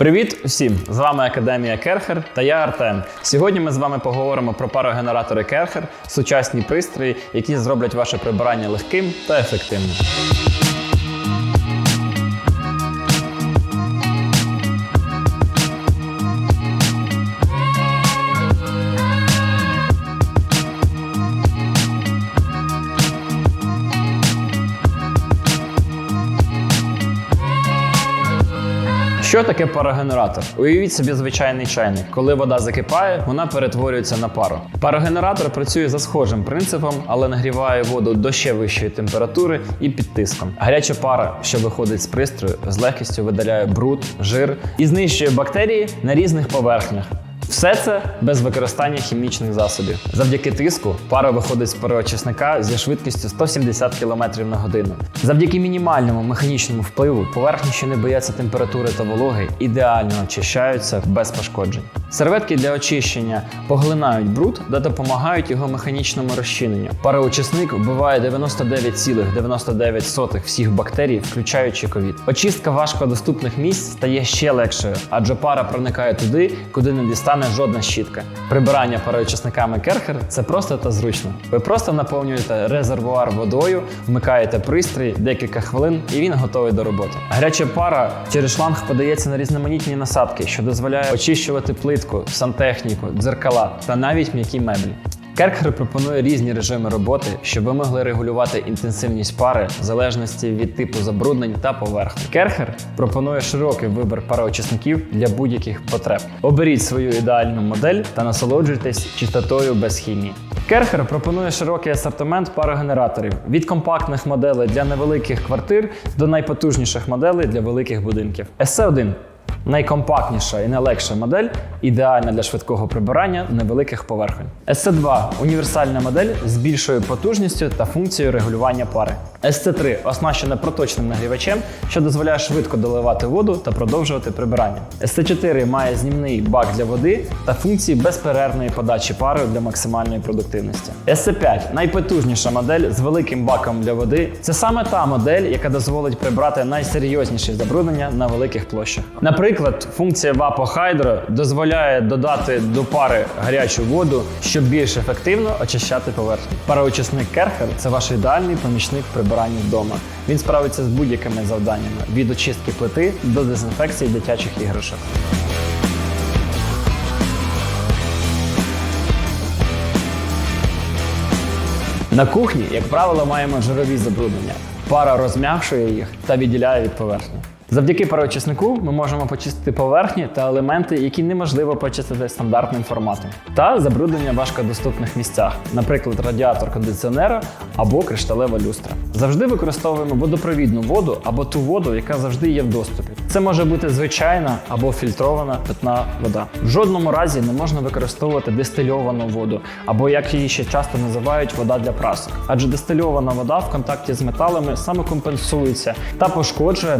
Привіт усім! З вами Академія Керхер та я Артем. Сьогодні ми з вами поговоримо про парогенератори Керхер, сучасні пристрої, які зроблять ваше прибирання легким та ефективним. Що таке парогенератор? Уявіть собі звичайний чайник. Коли вода закипає, вона перетворюється на пару. Парогенератор працює за схожим принципом, але нагріває воду до ще вищої температури і під тиском. Гаряча пара, що виходить з пристрою, з легкістю видаляє бруд, жир і знищує бактерії на різних поверхнях. Все це без використання хімічних засобів. Завдяки тиску пара виходить з переочисника зі швидкістю 170 км на годину. Завдяки мінімальному механічному впливу поверхні, що не бояться температури та вологи, ідеально очищаються без пошкоджень. Серветки для очищення поглинають бруд та допомагають його механічному розчиненню. Пароочисник вбиває 99,99% всіх бактерій, включаючи ковід. Очистка важкодоступних місць стає ще легшою, адже пара проникає туди, куди не дістане жодна щітка. Прибирання пароочисниками Керхер це просто та зручно. Ви просто наповнюєте резервуар водою, вмикаєте пристрій декілька хвилин, і він готовий до роботи. Гаряча пара через шланг подається на різноманітні насадки, що дозволяє очищувати плитку, сантехніку, дзеркала та навіть м'які меблі. Керкер пропонує різні режими роботи, щоб ви могли регулювати інтенсивність пари в залежності від типу забруднень та поверхні. Керхер пропонує широкий вибір пароочисників для будь-яких потреб. Оберіть свою ідеальну модель та насолоджуйтесь чистотою без хімії. Керхер пропонує широкий асортимент парогенераторів від компактних моделей для невеликих квартир до найпотужніших моделей для великих будинків. SC1 Найкомпактніша і найлегша модель, ідеальна для швидкого прибирання невеликих поверхонь. SC2 універсальна модель з більшою потужністю та функцією регулювання пари. SC3 оснащена проточним нагрівачем, що дозволяє швидко доливати воду та продовжувати прибирання. SC4 має знімний бак для води та функції безперервної подачі пари для максимальної продуктивності. SC5 найпотужніша модель з великим баком для води. Це саме та модель, яка дозволить прибрати найсерйозніші забруднення на великих площах. Наприклад, функція Vapo Hydro дозволяє додати до пари гарячу воду, щоб більш ефективно очищати поверхню. Пароочисник Керхер це ваш ідеальний помічник прибирання вдома. Він справиться з будь-якими завданнями від очистки плити до дезінфекції дитячих іграшок. На кухні, як правило, маємо жирові забруднення. Пара розм'якшує їх та відділяє від поверхні. Завдяки пароочиснику ми можемо почистити поверхні та елементи, які неможливо почистити стандартним форматом, та забруднення важкодоступних місцях, наприклад, радіатор кондиціонера або кришталева люстра. Завжди використовуємо водопровідну воду або ту воду, яка завжди є в доступі. Це може бути звичайна або фільтрована питна вода. В жодному разі не можна використовувати дистильовану воду, або як її ще часто називають вода для прасок. Адже дистильована вода в контакті з металами саме компенсується та пошкоджує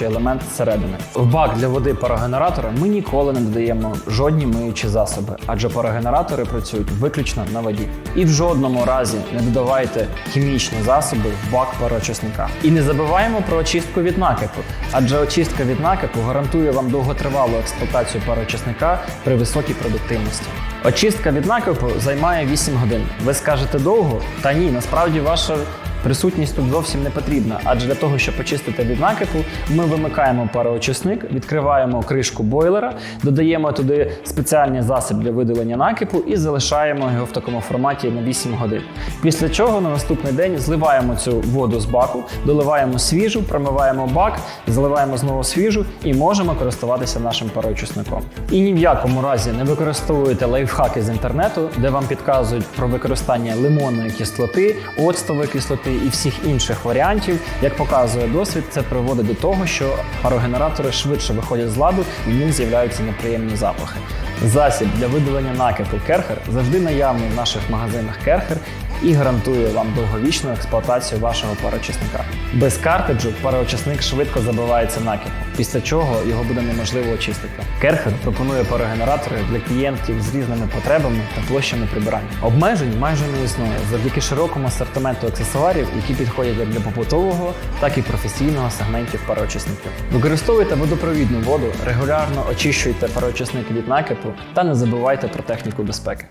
нагріваючий елемент зсередини. В бак для води парогенератора ми ніколи не додаємо жодні миючі засоби, адже парогенератори працюють виключно на воді. І в жодному разі не додавайте хімічні засоби в бак пароочисника. І не забуваємо про очистку від накипу, адже очистка від накипу гарантує вам довготривалу експлуатацію пароочисника при високій продуктивності. Очистка від накипу займає 8 годин. Ви скажете довго? Та ні, насправді ваша Присутність тут зовсім не потрібна, адже для того, щоб очистити від накипу, ми вимикаємо пароочисник, відкриваємо кришку бойлера, додаємо туди спеціальний засіб для видалення накипу і залишаємо його в такому форматі на 8 годин. Після чого на наступний день зливаємо цю воду з баку, доливаємо свіжу, промиваємо бак, заливаємо знову свіжу і можемо користуватися нашим пароочисником. І ні в якому разі не використовуйте лайфхаки з інтернету, де вам підказують про використання лимонної кислоти, оцтової кислоти і всіх інших варіантів. Як показує досвід, це приводить до того, що парогенератори швидше виходять з ладу і в них з'являються неприємні запахи. Засіб для видалення накипу Керхер завжди наявний в наших магазинах Керхер і гарантує вам довговічну експлуатацію вашого парочисника. Без картриджу пароочисник швидко забивається накипом, після чого його буде неможливо очистити. Керхер пропонує парогенератори для клієнтів з різними потребами та площами прибирання. Обмежень майже не існує завдяки широкому асортименту аксесуарів, які підходять як для побутового, так і професійного сегментів пароочисників. Використовуйте водопровідну воду, регулярно очищуйте пароочисник від накипу та не забувайте про техніку безпеки.